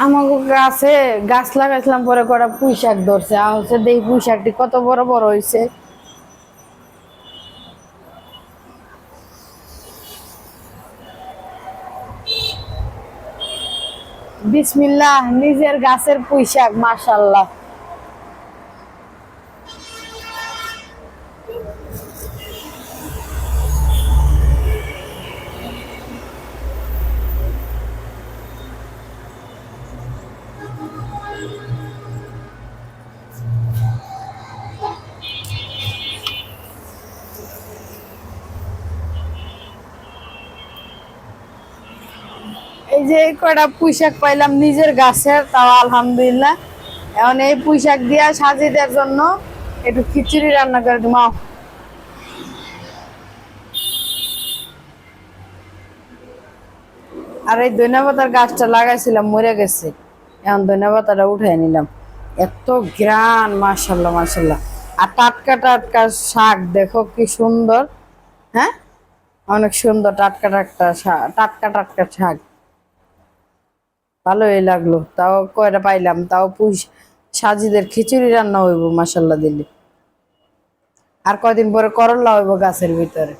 আমাকে গাছে গাছ লাগাইছিলাম, পরে কটা পুঁই শাক ধরছে। আর হচ্ছে দেখি পুঁই শাকটি কত বড় বড় হয়েছে বিসমিল্লাহ, নিজের গাছের পুঁই শাক মাশাল্লাহ। এই যে কয়টা পুঁই শাক পাইলাম নিজের গাছের, তাও আলহামদুলিল্লাহ। এখন এই পুঁই দিয়া দিয়া দেওয়ার জন্য একটু খিচুড়ি রান্না করে দিমাও আর এই ধন্যবাদার গাছটা লাগাইছিলাম, মরে গেছে। এখন ধন্যবাদাটা উঠাই নিলাম। এত গ্রান মাশাল্লাহ মাশাল্লাহ। আর টাটকা টাটকা শাক, দেখো কি সুন্দর। হ্যাঁ? অনেক সুন্দর টাটকা টাটকা শাক টাটকা টাটকা শাক। ভালোই লাগল। তাও কয়টা পাইলাম? তাও পুষ সাজিদের খিচুড়ি রান্না হইব মাসাল্লাহ দিলে। আর কয়দিন পরে করল্লা হইব গাছের ভিতরে।